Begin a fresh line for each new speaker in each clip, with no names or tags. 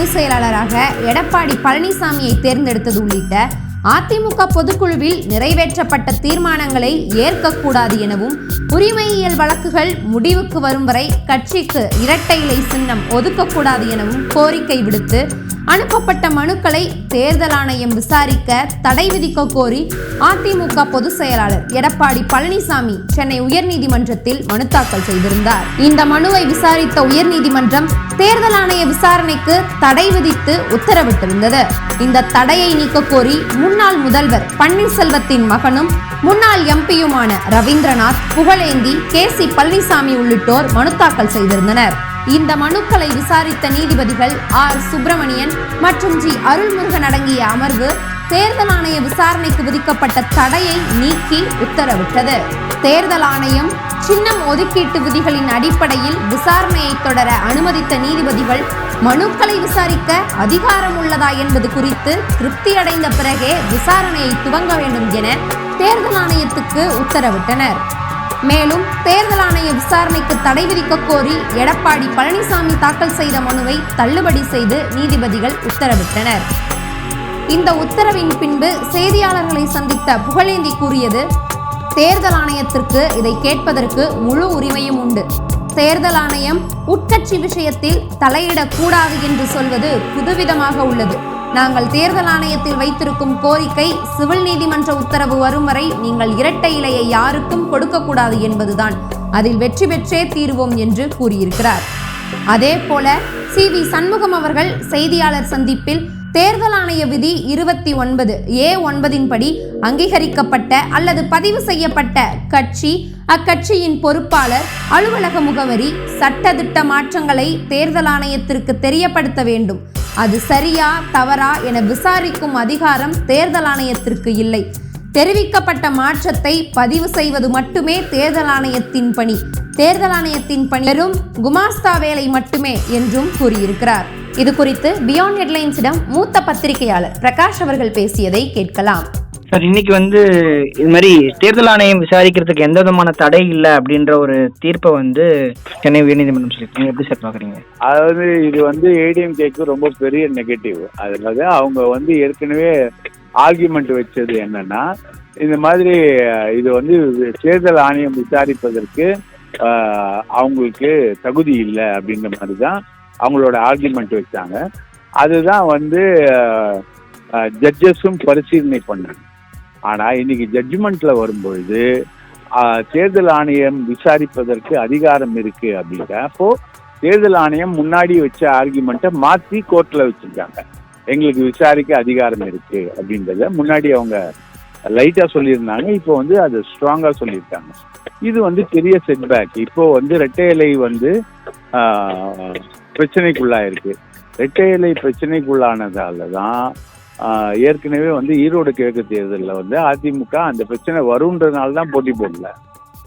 பொதுச் செயலாளராக எடப்பாடி பழனிசாமியை தேர்ந்தெடுத்தது உள்ளிட்ட அதிமுக பொதுக்குழுவில் நிறைவேற்றப்பட்ட தீர்மானங்களை ஏற்கக்கூடாது எனவும் உரிமையியல் வழக்குகள் முடிவுக்கு வரும் வரை கட்சிக்கு இரட்டை இலை சின்னம் ஒதுக்கக்கூடாது எனவும் கோரிக்கை விடுத்து அனுப்பப்பட்ட மனுக்களை தேர்தல் ஆணையம் விசாரிக்க தடை விதிக்க கோரி அதிமுக பொதுச் செயலாளர் எடப்பாடி பழனிசாமி சென்னை உயர்நீதிமன்றத்தில் மனு தாக்கல் செய்திருந்தார். இந்த மனுவை விசாரித்த உயர்நீதிமன்றம் தேர்தல் ஆணைய விசாரணைக்கு தடை விதித்து உத்தரவிட்டிருந்தது. இந்த தடையை நீக்க கோரி முன்னாள் முதல்வர் பன்னீர்செல்வத்தின் மகனும் முன்னாள் எம்பியுமான ரவீந்திரநாத் புகழேந்தி கே சி பழனிசாமி உள்ளிட்டோர் மனு தாக்கல் செய்திருந்தனர். இந்த மனுக்களை விசாரித்த நீதிபதிகள் ஆர். சுப்பிரமணியன் மற்றும் ஜி. அருள்முருகன் அடங்கிய அமர்வு தேர்தல் ஆணைய விசாரணைக்கு விதிக்கப்பட்ட தடையை நீக்கி உத்தரவிட்டது. தேர்தல் ஆணையம் சின்னம் ஒதுக்கீட்டு விதிகளின் அடிப்படையில் விசாரணையை தொடர அனுமதித்த நீதிபதிகள் மனுக்களை விசாரிக்க அதிகாரம் உள்ளதா என்பது குறித்து திருப்தியடைந்த பிறகே விசாரணையை துவங்க வேண்டும் என தேர்தல் ஆணையத்துக்கு உத்தரவிட்டனர். மேலும் தேர்தல் ஆணைய விசாரணைக்கு தடை விதிக்க கோரி எடப்பாடி பழனிசாமி தாக்கல் செய்த மனுவை தள்ளுபடி செய்து நீதிபதிகள் உத்தரவிட்டனர். இந்த உத்தரவின் பின்பு செய்தியாளர்களை சந்தித்த புகழேந்தி கூறியது தேர்தல் ஆணையத்திற்கு இதை கேட்பதற்கு முழு உரிமையும் உண்டு. தேர்தல் ஆணையம் உட்கட்சி விஷயத்தில் தலையிடக்கூடாது என்று சொல்வது புதுவிதமாக உள்ளது. நாங்கள் தேர்தல் ஆணையத்தில் வைத்திருக்கும் கோரிக்கை சிவில் நீதிமன்ற உத்தரவு வரும் வரை நீங்கள் இரட்டை இலையை யாருக்கும் கொடுக்கக்கூடாது என்பதுதான். அதில் வெற்றி பெற்றே தீருவோம் என்று கூறியிருக்கிறார். அதே போல சி. வி. சண்முகம் அவர்கள் செய்தியாளர் சந்திப்பில் தேர்தல் ஆணைய விதி இருபத்தி ஒன்பது ஏ ஒன்பதின்படி அங்கீகரிக்கப்பட்ட அல்லது பதிவு செய்யப்பட்ட கட்சி அக்கட்சியின் பொறுப்பாளர் அலுவலக முகவரி சட்டதிட்ட மாற்றங்களை தேர்தல் ஆணையத்திற்கு தெரியப்படுத்த வேண்டும். அது சரியா தவறா என விசாரிக்கும் அதிகாரம் தேர்தல் ஆணையத்திற்கு இல்லை. தெரிவிக்கப்பட்ட மாற்றத்தை பதிவு செய்வது மட்டுமே தேர்தல் ஆணையத்தின் பணி. தேர்தல் ஆணையத்தின் பணியரும் குமாஸ்தா வேலை மட்டுமே என்றும் கூறியிருக்கிறார். இது குறித்து பியாண்ட் ஹெட்லைன்ஸிடம் மூத்த பத்திரிகையாளர் பிரகாஷ் அவர்கள் பேசியதை கேட்கலாம்.
சார் இன்னைக்கு வந்து இது மாதிரி தேர்தல் ஆணையம் விசாரிக்கிறதுக்கு எந்த விதமான தடை இல்லை அப்படின்ற ஒரு தீர்ப்பை வந்து சென்னை உயர்நீதிமன்றம் சொல்லியிருக்காங்க. எப்படி சார் பார்க்குறீங்க
அதாவது இது வந்து ஏடிஎம்கேக்கு ரொம்ப பெரிய நெகட்டிவ் அதனால அவங்க வந்து ஏற்கனவே ஆர்குமெண்ட் வச்சது என்னன்னா இந்த மாதிரி இது வந்து தேர்தல் ஆணையம் விசாரிப்பதற்கு அவங்களுக்கு தகுதி இல்லை அப்படின்ற மாதிரி தான் அவங்களோட ஆர்குமெண்ட் வச்சாங்க. அதுதான் வந்து ஜட்ஜஸும் பரிசீலனை பண்ணாங்க ஆனா இன்னைக்கு ஜட்ஜ்மெண்ட்ல வரும்பொழுது தேர்தல் ஆணையம் விசாரிப்பதற்கு அதிகாரம் இருக்கு அப்படின்றப்போ தேர்தல் ஆணையம் முன்னாடி வச்ச ஆர்குமெண்ட்டை மாத்தி கோர்ட்ல வச்சிருக்காங்க. எங்களுக்கு விசாரிக்க அதிகாரம் இருக்கு அப்படின்றத முன்னாடி அவங்க லைட்டா சொல்லியிருந்தாங்க. இப்போ வந்து அது ஸ்ட்ராங்கா சொல்லியிருக்காங்க. இது வந்து பெரிய செட்பேக் இப்போ வந்து ரெட்டை இலை வந்து ஆஹ், பிரச்சனைக்குள்ளாயிருக்கு. ரெட்டை இலை பிரச்சனைக்குள்ளானதால தான் ஏற்கனவே வந்து ஈரோடு கிழக்கு தேர்தலில் வந்து அதிமுக அந்த பிரச்சனை வரும்ன்றதுனால தான் போட்டி போடல.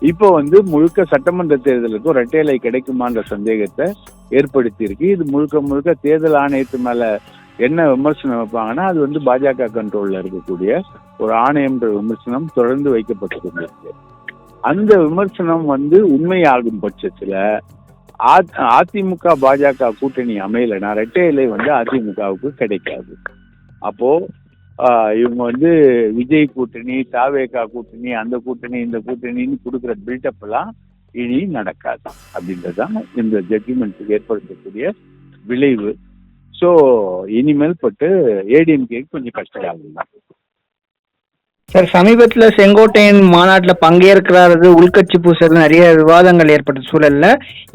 இப்போ வந்து முழுக்க சட்டமன்ற தேர்தலுக்கும் ரெட்டை இலை கிடைக்குமான்ற சந்தேகத்தை ஏற்படுத்தியிருக்கு. இது முழுக்க முழுக்க தேர்தல் ஆணையத்து மேலே என்ன விமர்சனம் வைப்பாங்கன்னா அது வந்து பாஜக கண்ட்ரோலில் இருக்கக்கூடிய ஒரு ஆணையம்ன்ற விமர்சனம் தொடர்ந்து வைக்கப்பட்டு கொண்டிருக்கு. அந்த விமர்சனம் வந்து உண்மையாகும் பட்சத்தில் அதிமுக பாஜக கூட்டணி அமையலைன்னா ரெட்டை இலை வந்து அதிமுகவுக்கு கிடைக்காது. அப்போ இவங்க வந்து விஜய் கூட்டணி தாவேகா கூட்டணி அந்த கூட்டணி இந்த கூட்டணின்னு கொடுக்குற பில்டப் எல்லாம் இனி நடக்காது. அப்படின்றது தான் இந்த ஜட்ஜ்மெண்ட்டுக்கு ஏற்படுத்தக்கூடிய விளைவு. ஸோ இனிமேல் பட்டு ஏடிஎம்கேக்கு கொஞ்சம் கஷ்டம் தான்
சார் சமீபத்தில் செங்கோட்டையன் மாநாட்டில் பங்கேற்கிறாரது உள்கட்சி பூசல் நிறைய விவாதங்கள் ஏற்பட்ட சூழல்ல.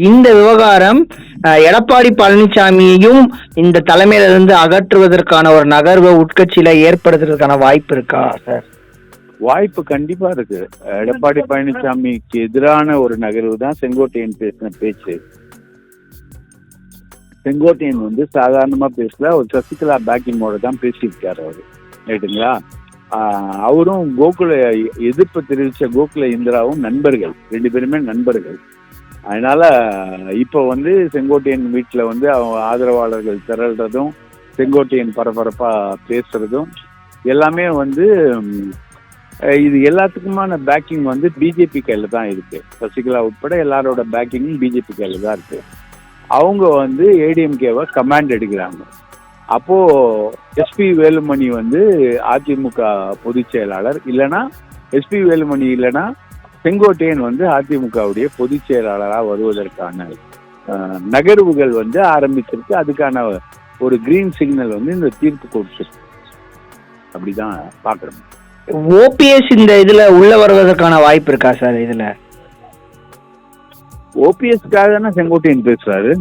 இந்த விவகாரம் எடப்பாடி பழனிசாமியையும் இந்த தலைமையிலிருந்து அகற்றுவதற்கான ஒரு நகர்வை உட்கட்சியில ஏற்படுத்துறதுக்கான வாய்ப்பு இருக்கா சார்?
வாய்ப்பு கண்டிப்பா இருக்கு. எடப்பாடி பழனிசாமிக்கு எதிரான ஒரு நகர்வு தான் செங்கோட்டையன் பேசின பேச்சு. செங்கோட்டையன் வந்து சாதாரணமா பேசல ஒரு சசிகலா பேக்கிங்கோட தான் பேசியிருக்காரு அவரு. ரைட்டுங்களா அவரும் கோகுல எதிர்ப்பு தெரிவித்த கோகுல இந்திராவும் நண்பர்கள். ரெண்டு பேருமே நண்பர்கள். அதனால இப்போ வந்து செங்கோட்டையன் வீட்டில் வந்து அவங்க ஆதரவாளர்கள் திரள்றதும் செங்கோட்டையன் பரபரப்பாக பேசுறதும் எல்லாமே வந்து இது எல்லாத்துக்குமான பேக்கிங் வந்து பிஜேபி கையில் தான் இருக்கு. சசிகலா உட்பட எல்லாரோட பேக்கிங்கும் பிஜேபி கையில் தான் இருக்கு. அவங்க வந்து ஏடிஎம்கேவை கமாண்ட் எடுக்கிறாங்க. அப்போ எஸ்பி வேலுமணி வந்து அதிமுக பொதுச் செயலாளர். இல்லைன்னா எஸ்பி வேலுமணி இல்லைன்னா செங்கோட்டையன் வந்து அதிமுகவுடைய பொதுச் செயலாளராக வருவதற்கான நகர்வுகள் வந்து ஆரம்பிச்சிருக்கு. அதுக்கான ஒரு கிரீன் சிக்னல் வந்து இந்த தீர்ப்பு கொடுத்துருக்கு அப்படிதான் பாக்குறோம்
ஓபிஎஸ் இந்த இதுல உள்ள வருவதற்கான வாய்ப்பு இருக்கா சார் இதுல?
ஓபிஎஸ்க்காக தானே செங்கோட்டையன் பேசுறாரு.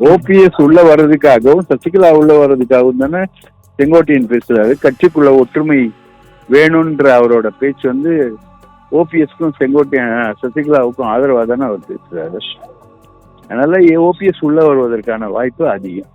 ஓபிஎஸ் உள்ள வர்றதுக்காகவும் சசிகலா உள்ள வர்றதுக்காகவும் தானே செங்கோட்டையன் பேசுறாரு. கட்சிக்குள்ள ஒற்றுமை வேணும்ன்ற அவரோட பேச்சு வந்து ஓபிஎஸ்க்கும் செங்கோட்டையன் சசிகலாவுக்கும் ஆதரவாக தானே அவர் பேசுறாரு. அதனால ஓபிஎஸ் உள்ள வருவதற்கான வாய்ப்பு அதிகம்.